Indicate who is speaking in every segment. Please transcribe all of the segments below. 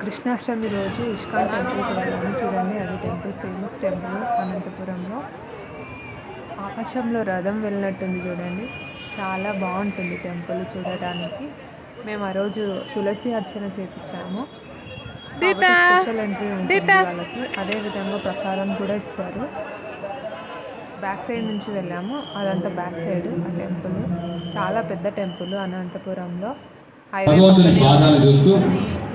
Speaker 1: కృష్ణాష్టమి రోజు ఇస్కాన్ టెంపుల్కి వెళ్ళాము. చూడండి అది టెంపుల్ ఫేమస్ టెంపుల్ అనంతపురంలో. ఆకాశంలో రథం వెళ్ళినట్టుంది చూడండి. చాలా బాగుంటుంది టెంపుల్ చూడటానికి. మేము ఆ రోజు తులసి అర్చన చేపించాము. స్పెషల్ ఎంట్రీ ఉంటుంది వాళ్ళకి. అదేవిధంగా ప్రసాదం కూడా ఇస్తారు. బ్యాక్ సైడ్ నుంచి వెళ్ళాము. అదంతా బ్యాక్ సైడ్ ఆ టెంపుల్. చాలా పెద్ద టెంపుల్ అనంతపురంలో. హైవే
Speaker 2: భగవంతుని
Speaker 1: పక్కనే
Speaker 2: పాదాలు చూస్తూ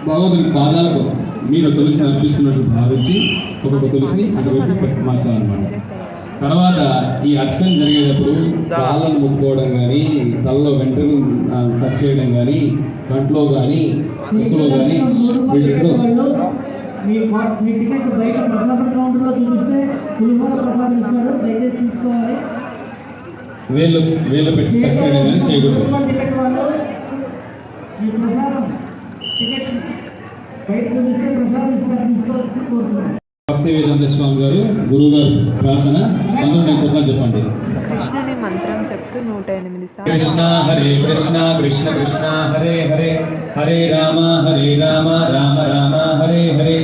Speaker 2: భగవంతుని పాదాలకు మీరు తులసిని అర్పిస్తున్నట్టు భావించి ఒక్కొక్క తులసిని అటువైపు పెట్టి మార్చాలన్నమాట. తర్వాత ఈ అర్చన జరిగేటప్పుడు కాళ్ళను ముట్టుకోవడం కానీ తలలో వెంట్రుకలు ఆ, కట్ చేయడం కానీ కంట్లో కానీ ఎక్కువ కానీ వీటితో
Speaker 3: మీ మా- మీ టికెట్ బయట ప్రసాద కౌంటర్లో చూపిస్తే పులిహోర ప్రసాదం ఇస్తారు దయచేసి తీసుకోవాలి.
Speaker 2: వేళ్ళు వేళ్ళు పెట్టి కట్ చేయడం కానీ చేయకూడదు.
Speaker 3: ఈ ప్రసాదం
Speaker 2: భక్తి వేదాంత స్వామి గారు గురువు గారు ప్రార్థన చెప్పాలి చెప్పండి.
Speaker 1: కృష్ణుని మంత్రం చెప్తూ నూట ఎనిమిది సార్లు.
Speaker 2: కృష్ణ హరే కృష్ణ కృష్ణ కృష్ణ హరే హరే హరే రామ హరే రామ రామ రామ హరే హరే.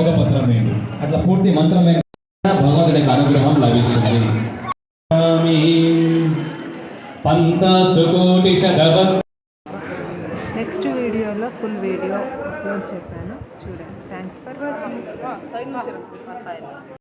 Speaker 2: ఒక పత్రం వేయండి. అట్లా పూర్తి మంత్రం. భగవంతుడి యొక్క అనుగ్రహం లభిస్తుంది. స్వామి పంత సుకోటి శతవత్
Speaker 1: వీడియోలో ఫుల్ వీడియో అప్లోడ్ చేశాను. చూడండి. Thanks for watching